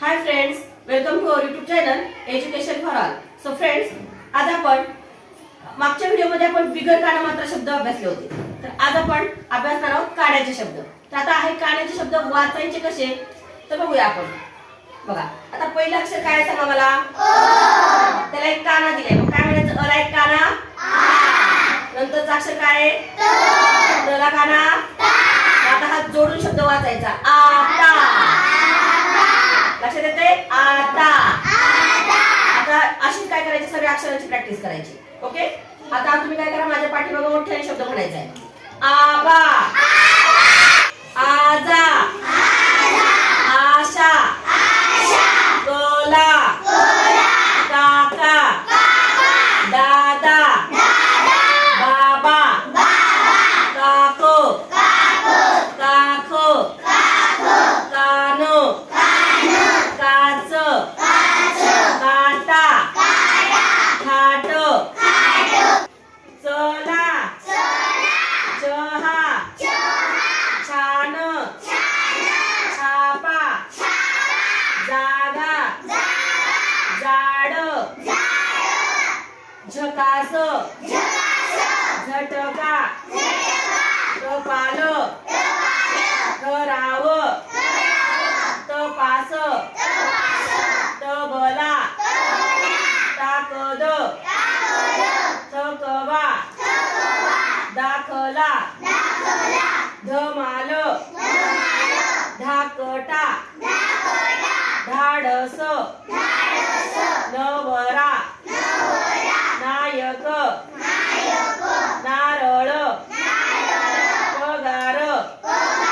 Hi friends welcome to our YouTube channel education for all so friends आज आपण मागच्या व्हिडिओमध्ये आपण बिगर काना मात्र शब्द अभ्यासले होते. तर आज आपण अभ्यासणार आहोत काड्याचे शब्द. तर आता आहे काड्याचे शब्द वाचायचे कसे? तर बघूया आपण. बघा आता पहिलं अक्षर काय सांगा मला? त्याला एक काना दिलाय. मग काय म्हणायचं? अला एक काना? नंतरचं अक्षर काय आहे? तला काना? आता हा जोडून शब्द वाचायचा. आता काय अक्षरांची प्रॅक्टिस करायची. ओके आता तुम्ही काय करा माझ्या पाठीमागे मोठ्याने शब्द म्हणायचा आहे. आबा! जागा. जाड. झकास. झटका. कपाल कराव तपास. तबला. ताकद. थकवा. दाखला. धमाल. નાડોસો નાડોસો નવરા નવરા નાયક નાયક નારળો નારળો પગારો પગારો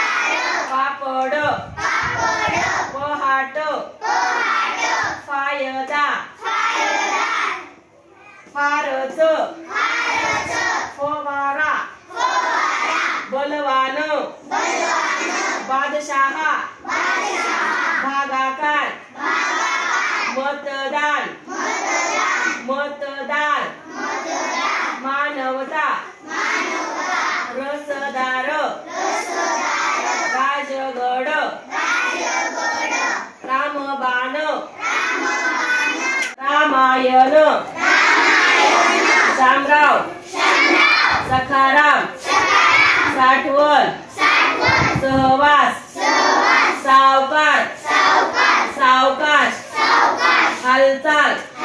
પાપડો પાપડો પહાટો પહાટો ફાયદા ફાયદા ફારસો ફારસો ફોવારા ફોવારા બલવાનો બલવાનો બાદશાહ બાદશાહ मतदार मानवता. रसदार. राजगड. रामबाण. रामायण. सामराव सखाराम. साठवण. सहवास. सावकाश सावकाश. हालचाल.